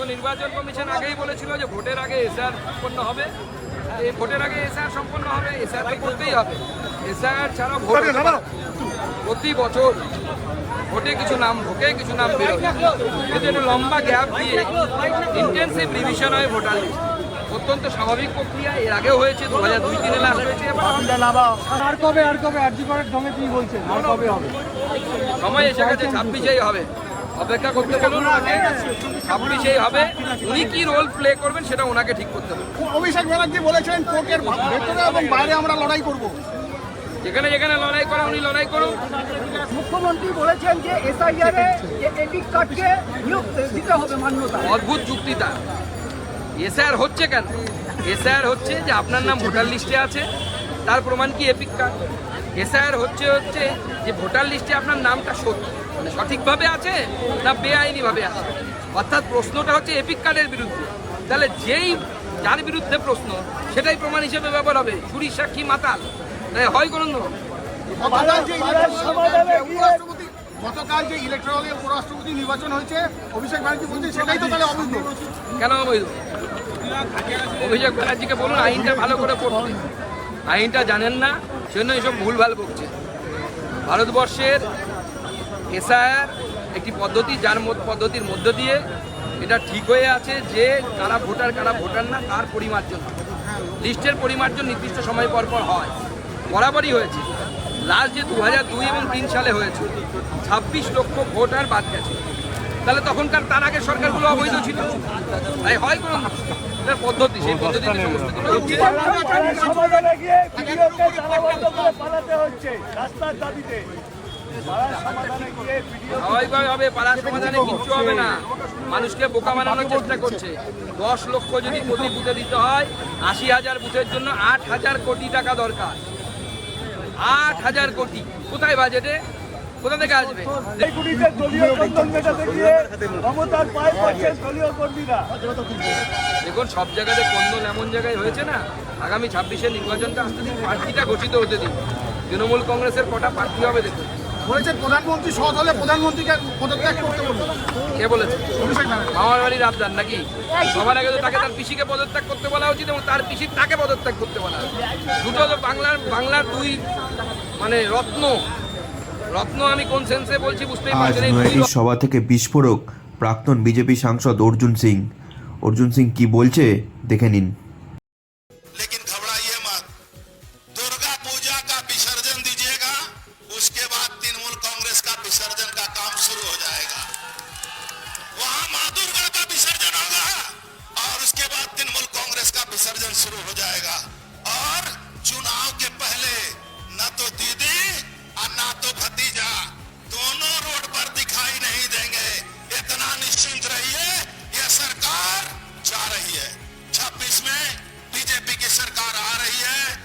নির্বাচন কমিশন আগেই বলেছিল যে ভোটের আগে এসআর সম্পন্ন হবে। এই ভোটের আগে এসআর সম্পন্ন হবে এসআর তো করতেই হবে। এসআর ছাড়া ভোট প্রতি বছর ভোটে কিছু নাম ঢোকে কিছু নাম বেরোয়। কিন্তু একটা লম্বা গ্যাপ দিয়ে ইন্টেন্সিভ রিভিশন হয় ভোটার লিস্ট অত্যন্ত স্বাভাবিক প্রক্রিয়া। এর আগেও হয়েছে দু হাজার দুই তিনে হয়েছে। আর কবে আর কবে? আরজি করার ঢঙে কি বলছেন? আর কবে হবে? সময় এসে গেছে ছাব্বিশেই হবে। অপেক্ষা করতে বলুন ওনাকে ছাব্বিশেই হবে। উনি কি রোল প্লে করবেন সেটা ওনাকে ঠিক করতে হবে। অভিষেক ব্যানার্জি বলেছেন কোর্টের ভেতরে এবং বাইরে আমরা লড়াই করব। যেখানে যেখানে লড়াই করা উনি লড়াই করুন। মুখ্যমন্ত্রী বলেছেন যে এসআইআর এ এপিক কার্ডকে নিয়োগ দিতে হবে মান্যতা। অদ্ভুত যুক্তি তার এসআর হচ্ছে কেন? এসআর হচ্ছে যে আপনার নাম ভোটার লিস্টে আছে তার প্রমাণ কি এপিক কার্ড এসআর হচ্ছে হচ্ছে যে ভোটার লিস্টে আপনার নামটা সত্য। মানে সঠিকভাবে আছে না বেআইনিভাবে আছে? অর্থাৎ প্রশ্নটা হচ্ছে এপিক কার্ডের বিরুদ্ধে। তাহলে যেই যার বিরুদ্ধে প্রশ্ন সেটাই প্রমাণ হিসেবে ব্যবহার হবে। চুরি সাক্ষী মাতাল। তাই হয় করুন গতকাল যে উপরাষ্ট্রপতি গতকাল যে ইলেকট্রাল উপরাষ্ট্রপতি নির্বাচন হয়েছে অভিষেক ব্যানার্জি বলছে সেটাই তো তাহলে অবৈধ। কেন অবৈধ? অভিষেক ব্যানার্জিকে বলুন আইনটা ভালো করে পড়তে। আইনটা জানেন না, সেজন্য এসব ভুলভাল বকছে। ভারতবর্ষের এসআইআর একটি পদ্ধতি, যার পদ্ধতির মধ্য দিয়ে এটা ঠিক হয়ে আছে যে কারা ভোটার কারা ভোটার না, তার পরিমার্জন লিস্টের পরিমার্জন নির্দিষ্ট সময় পর পর হয়। বরাবরই হয়েছে। লাস্ট যে দু হাজার দুই এবং তিন সালে হয়েছে, ছাব্বিশ লক্ষ ভোটার বাদ গেছে। তাহলে তখনকার তার আগের সরকারগুলো অবৈধ ছিল। তাই হয় কোনো পদ্ধতি সেই পদ্ধতিতে সমাধানে স্বাভাবিকভাবে পাড়ার কিচ্ছু হবে না। মানুষকে বোকা বানানোর চেষ্টা করছে। দশ লক্ষ যদি প্রতি বুথে দিতে হয় আশি হাজার বুথের জন্য আট হাজার কোটি টাকা দরকার। আট হাজার কোটি। কোথায় বাজেটে কোথা থেকে আসবে? এই দলীয় কন্দন মেটাতে গিয়ে মমতার পায়ে পড়ছেন দলীয় কর্মীরা। দেখুন সব জায়গাতে কন্দন এমন জায়গায় হয়েছে না আগামী ছাব্বিশে নির্বাচনটা আসতে দিন প্রার্থীটা ঘোষিত হতে দিন। তৃণমূল কংগ্রেসের কটা প্রার্থী হবে দেখুন। প্রধানমন্ত্রী সৎ হলে প্রধানমন্ত্রীকে পদত্যাগ করতে কে বলেছে? মামার বাড়ির আবদার নাকি? সবার আগে তো তাকে তার পিসিকে পদত্যাগ করতে বলা উচিত এবং তার পিসির তাকে পদত্যাগ করতে বলা উচিত। দুটো তো বাংলার বাংলার দুই মানে রত্ন রত্ন আমি কোন সেন্সে বলছি বুঝতেই আজ পারছেন এই দুই নয়াটির সভা থেকে বিস্ফোরক প্রাক্তন বিজেপি সাংসদ অর্জুন সিং অর্জুন সিং কি বলছে দেখে নিন लेकिन घबराइए मत दुर्गा पूजा का विसर्जन दीजिएगा उसके बाद तृणमूल कांग्रेस का विसर्जन का काम शुरू हो जाएगा वहां मां दुर्गा का विसर्जन होगा और उसके बाद तृणमूल कांग्रेस का विसर्जन शुरू हो जाएगा और चुनाव के पहले न तो दीदी